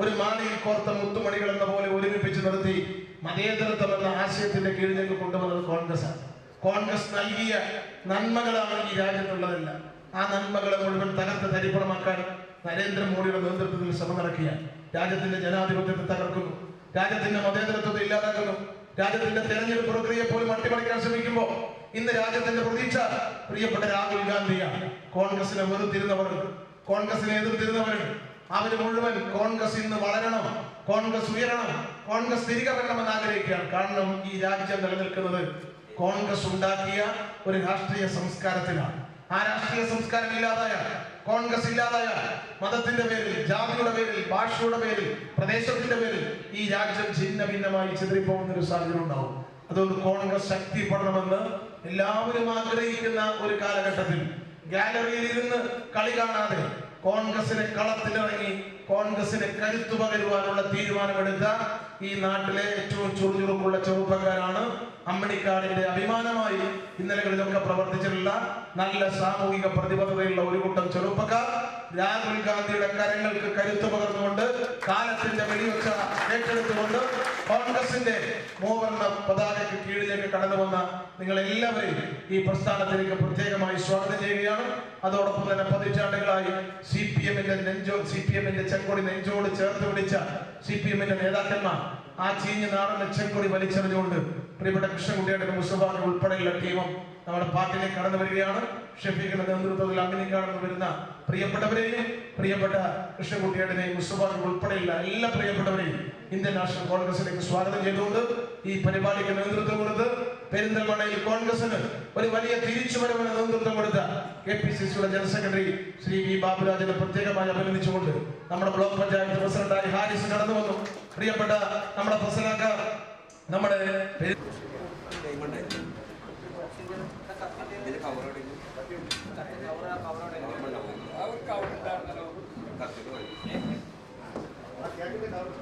ഒരു മാലയിൽ കോർത്ത മുത്തുമണികൾ എന്ന പോലെ ഒരുമിപ്പിച്ച് നിർത്തി മതേതരത്വം എന്ന ആശയത്തിന്റെ കീഴിലേക്ക് കൊണ്ടുവന്നത് കോൺഗ്രസ് കോൺഗ്രസ് നൽകിയ നന്മകളാണ് ഈ രാജ്യത്തുള്ളതല്ല. ആ നന്മകളെ മുഴുവൻ തകർത്ത് തരിപ്പണമാക്കാൻ നരേന്ദ്രമോദിയുടെ നേതൃത്വത്തിൽ ശ്രമം നടക്കുക രാജ്യത്തിന്റെ ജനാധിപത്യത്തെ തകർക്കുന്നു. രാജ്യത്തിന്റെ മതേതരത്വത്തെ ഇല്ലാതാക്കുന്നു. രാജ്യത്തിന്റെ തെരഞ്ഞെടുപ്പ് പ്രക്രിയ പോലും അട്ടിമറിക്കാൻ ശ്രമിക്കുമ്പോൾ ഇന്ന് രാജ്യത്തിന്റെ പ്രതീക്ഷ പ്രിയപ്പെട്ട രാഹുൽ ഗാന്ധിയാണ്. കോൺഗ്രസിനെ വെറുത്തിരുന്നവർ കോൺഗ്രസിനെ എതിർത്തിരുന്നവർ അവർ മുഴുവൻ കോൺഗ്രസ് ഇന്ന് വളരണം കോൺഗ്രസ് ഉയരണം കോൺഗ്രസ് തിരികെ വരണമെന്ന് ആഗ്രഹിക്കുകയാണ്. കാരണം ഈ രാജ്യം നിലനിൽക്കുന്നത് കോൺഗ്രസ് ഉണ്ടാക്കിയ ഒരു രാഷ്ട്രീയ സംസ്കാരത്തിലാണ്. ആ രാഷ്ട്രീയ സംസ്കാരം ഇല്ലാതായ കോൺഗ്രസ് ഇല്ലാതായ മതത്തിന്റെ പേരിൽ ജാതിയുടെ പേരിൽ ഭാഷയുടെ പേരിൽ പ്രദേശത്തിന്റെ പേരിൽ ഈ രാജ്യം ഛിന്ന ഭിന്നമായി ചിതറിപ്പോകുന്ന ഒരു സാഹചര്യം ഉണ്ടാവും. അതുകൊണ്ട് കോൺഗ്രസ് ശക്തിപ്പെടണമെന്ന് എല്ലാവരും ആഗ്രഹിക്കുന്ന ഒരു കാലഘട്ടത്തിൽ ഗാലറിയിൽ ഇരുന്ന് കളി കാണാതെ കോൺഗ്രസിനെ കളത്തിലിറങ്ങി കോൺഗ്രസിന് കരുത്തു പകരുവാനുള്ള തീരുമാനമെടുത്ത ഈ നാട്ടിലെ ഏറ്റവും ചുറുചുറുക്കുള്ള ചെറുപ്പക്കാരാണ് അമ്മണിക്കാടിന്റെ അഭിമാനമായി ഇന്നലകളിലൊക്കെ പ്രവർത്തിച്ചിട്ടുള്ള നല്ല സാമൂഹിക പ്രതിബദ്ധതയുള്ള ഒരു കൂട്ടം ചെറുപ്പക്കാർ. രാഹുൽ ഗാന്ധിയുടെ കരങ്ങൾക്ക് കരുത്തു പകർന്നുകൊണ്ട് കാലത്തിന്റെ വെടിവെച്ച ഏറ്റെടുത്തുകൊണ്ട് കോൺഗ്രസിന്റെ മൂവർണ പതാകയ്ക്ക് കീഴിലേക്ക് കടന്നു വന്ന നിങ്ങൾ എല്ലാവരെയും ഈ പ്രസ്ഥാനത്തിലേക്ക് പ്രത്യേകമായി സ്വാഗതം ചെയ്യുകയാണ്. അതോടൊപ്പം തന്നെ പതിറ്റാണ്ടുകളായി സി പി എമ്മിന്റെ നെഞ്ചോ സി പി എമ്മിന്റെ ചെങ്കൊടി നെഞ്ചോട് ചേർത്ത് പിടിച്ച സി പി എമ്മിന്റെ നേതാക്കന്മാർ ആ ചീഞ്ഞ നാടൻ ചെങ്കൊടി വലിച്ചെറിഞ്ഞുകൊണ്ട് പ്രിയപ്പെട്ട കൃഷ്ണൻകുട്ടിയുടെ മുസ്തഫാഖ് ഉൾപ്പെടെയുള്ള ടീമും നമ്മുടെ പാട്ടിലേക്ക് കടന്നു വരികയാണ്. ഷെഫീഖിന്റെ നേതൃത്വത്തിൽ അഭിനയിക്കാണെന്ന് വരുന്ന പ്രിയപ്പെട്ടവരെയും പ്രിയപ്പെട്ട കൃഷ്ണകുട്ടിയുടെയും മുസ്തഫാഖ് ഉൾപ്പെടെയുള്ള എല്ലാ പ്രിയപ്പെട്ടവരെയും ഇന്ത്യൻ നാഷണൽ കോൺഗ്രസിലേക്ക് സ്വാഗതം ചെയ്തുകൊണ്ട് ഈ പരിപാടിക്ക് നേതൃത്വം കൊടുത്ത് പെരിന്തൽമണ്ണയിൽ കോൺഗ്രസിന് ഒരു വലിയ തിരിച്ചുവരവിന് നേതൃത്വം കൊടുത്ത കെ പി സി സിയുടെ ജനറൽ സെക്രട്ടറി ശ്രീ വി ബാബുരാജിനെ പ്രത്യേകമായി അഭിനന്ദിച്ചുകൊണ്ട് നമ്മുടെ ബ്ലോക്ക് പഞ്ചായത്ത് പ്രസിഡന്റായി ഹാരിസ് കടന്നു വന്നു. പ്രിയപ്പെട്ട നമ്മുടെ പ്രസിഡന്റ് നമ്മുടെ ఇది cover out cover out cover out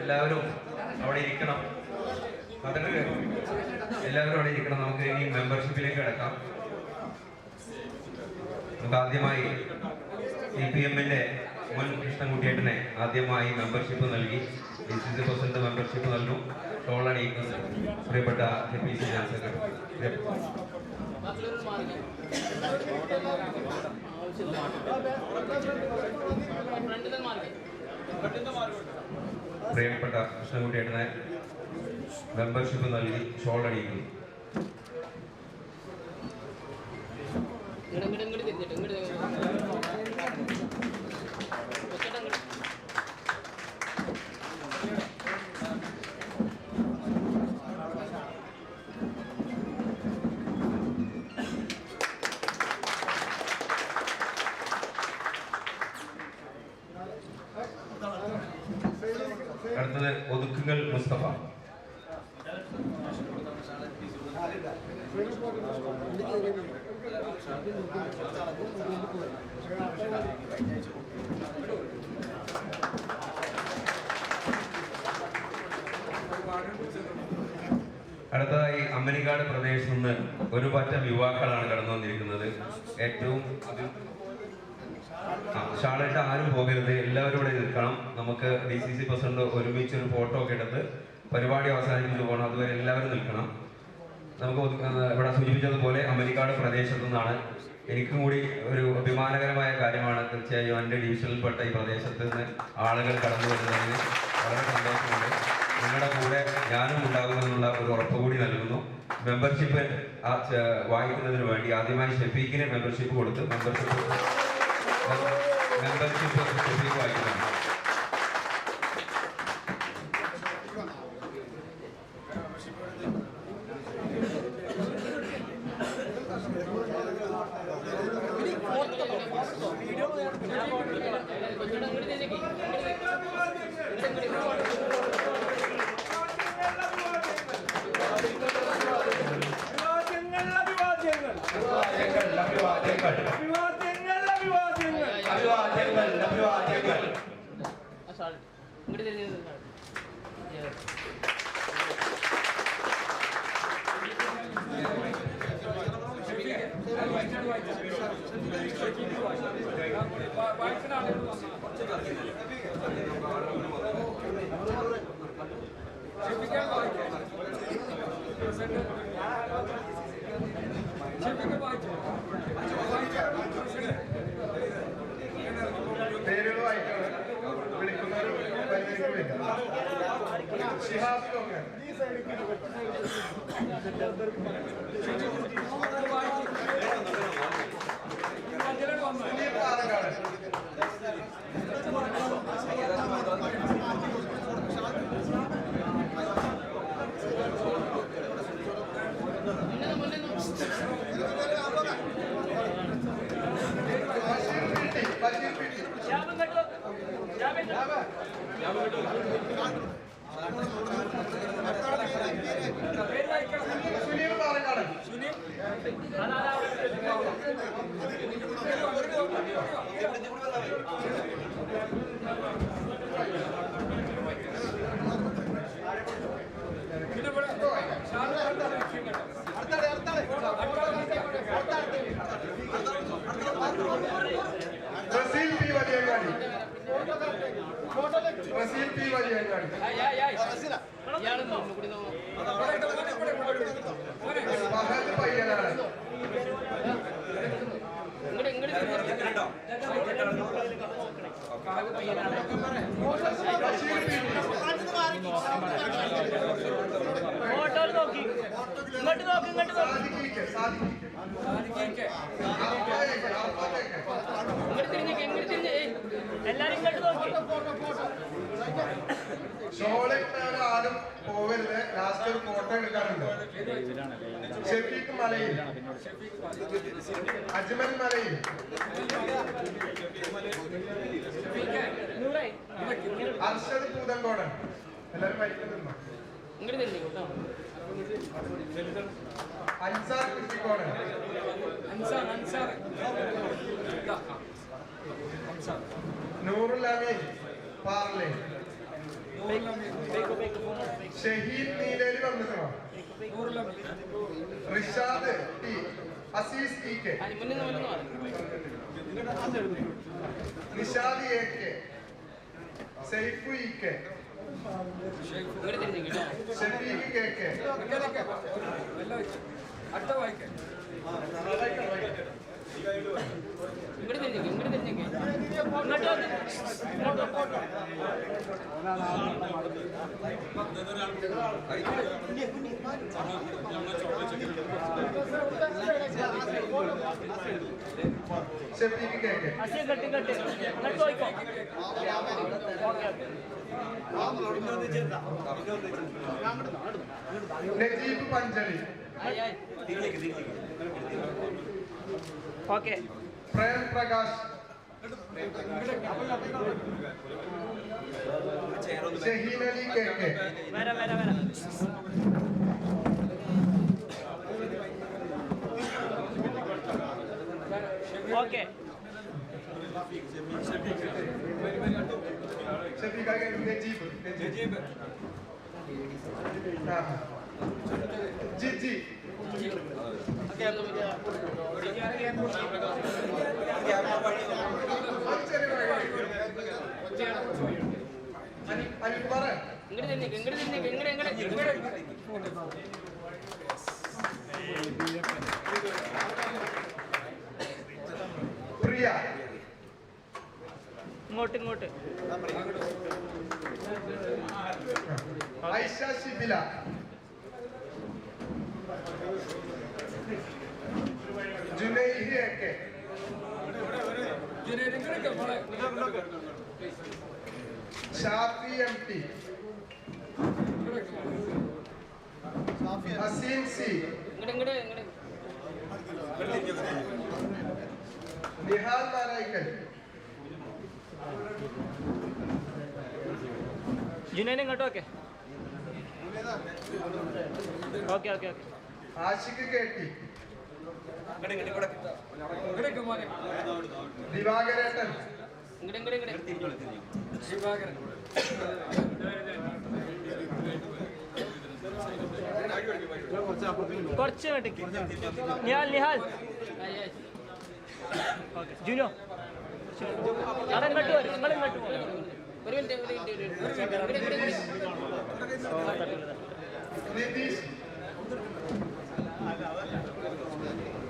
എല്ലാവരും അവിടെ ഇരിക്കണം. അതൊക്കെ എല്ലാവരും അവിടെ ഇരിക്കണം. നമുക്ക് ഇനി മെമ്പർഷിപ്പിലേക്ക് കിടക്കാം. നമുക്ക് ആദ്യമായി സി പി എമ്മിന്റെ മുൻ കൃഷ്ണൻകുട്ടിയേട്ടനെ ആദ്യമായി മെമ്പർഷിപ്പ് നൽകി. D C C president membership നൽകും ടോൾ പ്രിയപ്പെട്ട കെ പി സി ജനറൽ പ്രിയപ്പെട്ട കൃഷ്ണൻകുട്ടിയേട്ടനെ മെമ്പർഷിപ്പ് നൽകി ഷോൾ അണിയിക്കുന്നു അമ്മനിക്കാട് പ്രദേശത്ത് നിന്ന് ഒരു പറ്റം യുവാക്കളാണ് കടന്നു വന്നിരിക്കുന്നത്. ഏറ്റവും ഷാളായിട്ട് ആരും പോകരുത്. എല്ലാവരും ഇവിടെ നിൽക്കണം. നമുക്ക് ഡി സി സി പ്രസിഡന്റ് ഒരുമിച്ച് ഒരു ഫോട്ടോ ഒക്കെ എടുത്ത് പരിപാടി അവസാനിപ്പിച്ചു പോകണം. അതുവരെ എല്ലാവരും നിൽക്കണം. നമുക്ക് ഇവിടെ സൂചിപ്പിച്ചതുപോലെ അമ്മനിക്കാട് പ്രദേശത്തു നിന്നാണ് എനിക്കും കൂടി ഒരു അഭിമാനകരമായ കാര്യമാണ്. തീർച്ചയായും എന്റെ ഡിവിഷനിൽപ്പെട്ട ഈ പ്രദേശത്ത് നിന്ന് ആളുകൾ കടന്നു വരുന്നതിന് മെമ്പർഷിപ്പ് വാങ്ങിക്കുന്നതിന് വേണ്ടി ആദ്യമായി ഷെഫീഖിന് മെമ്പർഷിപ്പ് കൊടുത്ത് മെമ്പർഷിപ്പ് മെമ്പർഷിപ്പ് ഷെഫീഖ് വാങ്ങിക്കണം കൊച്ചുകൂടെ ഇങ്ങോട്ട് തിരിഞ്ഞേക്ക്. അഭിവാദ്യങ്ങൾ അഭിവാദ്യങ്ങൾ അഭിവാദ്യങ്ങൾ അഭിവാദ്യങ്ങൾ ആ ഷാൾ ഇങ്ങോട്ട് തിരിഞ്ഞ് നിന്ന് ഷാൾ. പേരുകൾ വായിക്കണം വിളിക്കുന്നവർ പരിഗണിക്കുന്നില്ല ഷിഹാബ് തോന്നൽ സുനീൽ പാലക്കാട് മുന്നേ മുന്നേ ബഷീർ പീട്ടി Basheer P T Suneel Palakkad. Raseel P Valiyangadi Raseel P Valiyangadi last ഒരു ഷെഫീഖ് മലയിൽ. അജ്മൽ മലയിൽ. അർഷദ് പൂതങ്കോടൻ എല്ലാവരും വൈകുന്നുണ്ടോ തിരിഞ്ഞേക്ക് കേട്ടോ അൻസാർ കുറ്റിക്കോടൻ നൂറുൽ അമീൻ പാർലെ. ഷഹീദ് നീലേലി വന്നിട്ടോ Rishad T Azeez T K. Nishad A K. Saifu E K. Shafeeq K K. ഇങ്ങോട്ട് തിരിഞ്ഞേക്ക് ഇങ്ങോട്ട് തിരിഞ്ഞേക്ക് ഇങ്ങോട്ട് നോക്ക് photo photo Shafeeq K K Asiya കെട്ടി കെട്ടി ഇങ്ങോട്ട് നോക്കോ ഓക്കെ നജീബ് പഞ്ചലി ఓకే ప్రయర్ ప్రకాష్ షహీన్ అలీ కేకే వేరే వేరే వేరే ఓకే షఫీక్ ఆగే జజీబ్ జజీబ్ ഇങ്ങോട്ട് ഇങ്ങോട്ട്. ഐഷ ശിബില ജുനൈഹി ഒക്കെ Shafi M T Haseen C ഇങ്ങോട്ട് ഇങ്ങോട്ട് ഇങ്ങോട്ട് നിഹാൽ നാരായക്കൽ ജുനൈൻ ഇങ്ങോട്ട് okay okay okay okay Ashiq K T ദിവാകരേട്ടൻ. ഇങ്ങോട്ട് കുറച്ച് ഇങ്ങോട്ടേക്ക് നിഹാൽ നിഹാൽ. ജുനോ. അവിടെ ഇങ്ങോട്ട് വരും നിങ്ങൾ ഇങ്ങോട്ട് പോകും. ഒരു മിനിറ്റ് ഒരു minute Nitheesh Suneel K K പ്രവാസിയാണ് ആരെങ്കിലും ഒരാളെ അസീൻ ഇങ്ങോട്ട് പോ ഇങ്ങോട്ട് പോ അപ്പുറത്തേക്ക്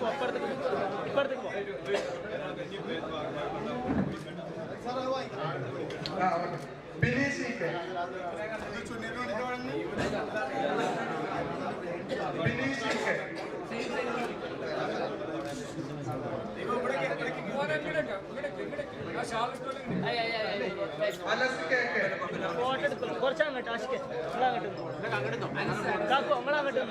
പോ. ഇപ്പുറത്തേക്ക് പോ ആ okay. Bineesh Bineesh E K കുറച്ച് അങ്ങോട്ട് ആശിക്ക് അങ്ങോട്ട്. കാക്കു നിങ്ങൾ അങ്ങോട്ട്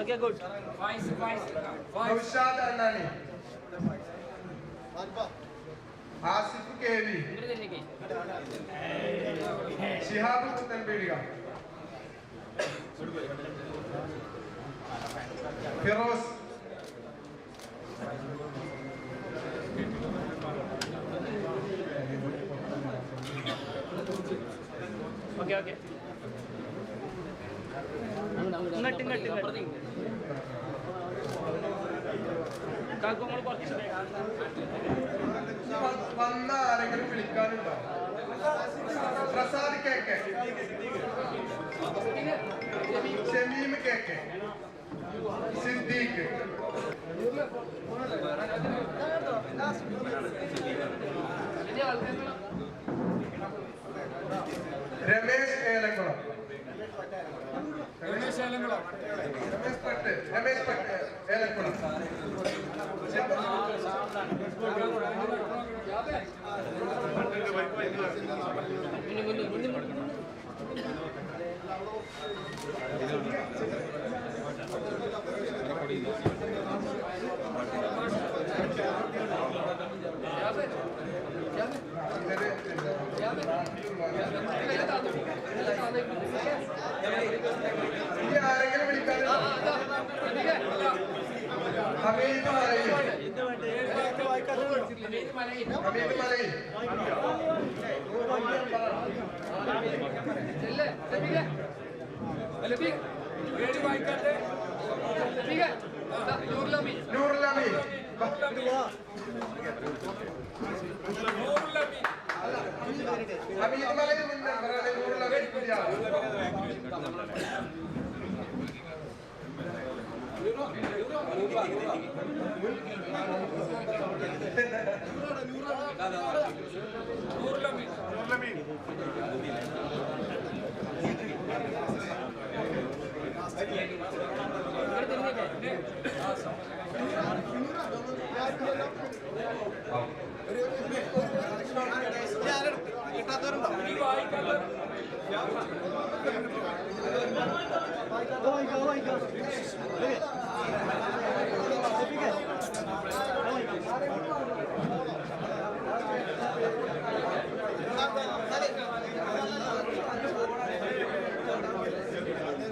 okay good Asif K V ഇങ്ങോട്ട് തിരിഞ്ഞേക്ക് ഷിഹാബ് ഫിറോസ് ഓക്കെ ഓക്കെ. ഇങ്ങോട്ട് ഇങ്ങോട്ട് ഇങ്ങോട്ട്. കാക്കു നമ്മൾ കുറച്ച് വന്ന ആരെങ്കിലും വിളിക്കാനുണ്ടോ പ്രസാദ് കേക്ക്. ഷമീം കെ കെ സിദ്ദീഖ് രമേശ് ഏലക്കുളം രമേശ് ഏലക്കുളം രമേശ് പട്ട് രമേശ് ഹമീദ് മലയിൽ. ഹമീദ് മലയിൽ നൂറുൽ അമീൻ ഹമീദ് മലയിൽ മുന്നേ പറയണേ നൂറുൽ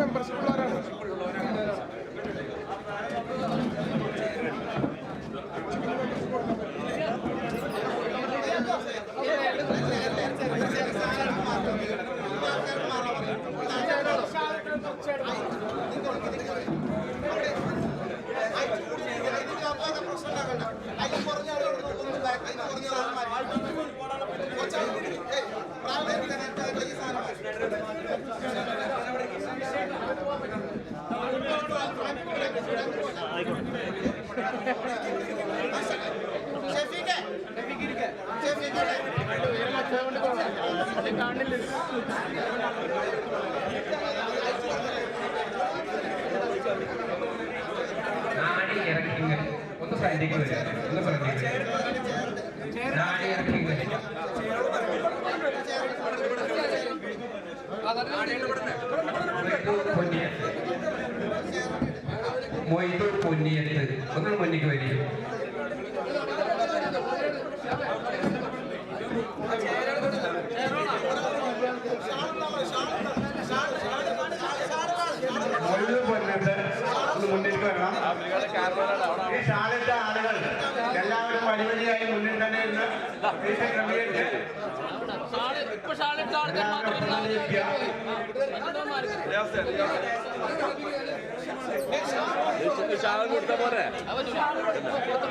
മെമ്പർഷിപ്പ് ഉള്ളവരാണ്. നാടി ഇറക്കി ഒന്ന് ഫ്രണ്ടിക്ക് വരിക. ഒന്ന് ഫ്രണ്ടിക്ക് വരിക. നാടി ഇറക്കി വരിക മൊയ്തു പൊന്നിയത്ത് ഒന്ന് മുന്നിക്ക് വരിക മൊയ്തു പൊന്നത്ത് ഒന്ന് മുന്നിലേക്ക് വരണം. ഈ ശാലത്തെ ആളുകൾ എല്ലാവരും വഴിവഴിയായി മുന്നിൽ തന്നെ ഇന്ന് വീട്ടിൽ ക്രമീകരിച്ച് ഷാൾ കൊടുത്ത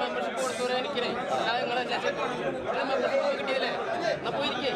മെമ്പർഷിപ്പ് കൊടുത്തവരെ എനിക്കേ നിങ്ങളെ മെമ്പർഷിപ്പ് കിട്ടിയതല്ലേ എന്നാ പോയിരിക്കേ